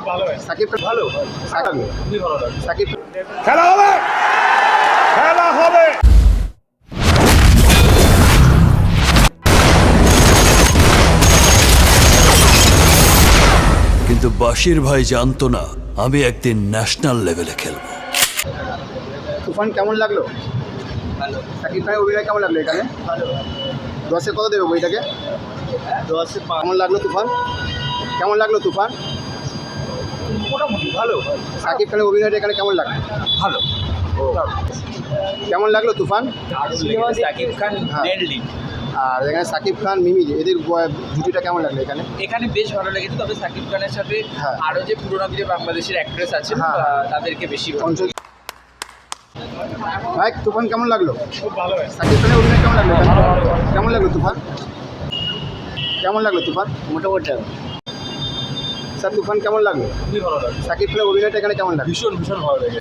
খুব ভালো সাকিব ভালো? সাকিব ভালো সাকিব খেলা হবে! খেলা হবে! কিন্তু বাশির ভাই জানতো না আমি একদিন ন্যাশনাল লেভেলে খেলব। তুফান কেমন লাগল? ভালো। সাকিব খানের অভিনয় কেমন লাগল এখানে? দশে কত দেবে বইটাকে? দশে কেমন লাগল তুফান? কেমন লাগল তুফান? ভালো। সাকিব খানের অভিনয়টা এখানে কেমন লাগল? ভালো। কেমন লাগল তুফান? সাকিব খান হ্যাঁ। আর এখানে সাকিব খান মিমি এদের জুটিটা কেমন লাগল এখানে? এখানে বেশ ভালো লেগেছে তবে সাকিব খানের সাথে হ্যাঁ। আরও যে পুরোনো দিনে বাংলাদেশের অ্যাক্ট্রেস আছেন হ্যাঁ। তাদেরকে বেশি ভাই তুফান কেমন লাগল? খুব ভালো সাকিব খানের অভিনয় কেমন লাগল কেমন লাগল তুফান? কেমন লাগল তুফান? মোটামুটি স্যার তুফান কেমন লাগল? খুবই ভালো লাগে সাকিব খানের অভিনয়টা এখানে কেমন লাগল? ভীষণ ভীষণ ভালো লেগেছে।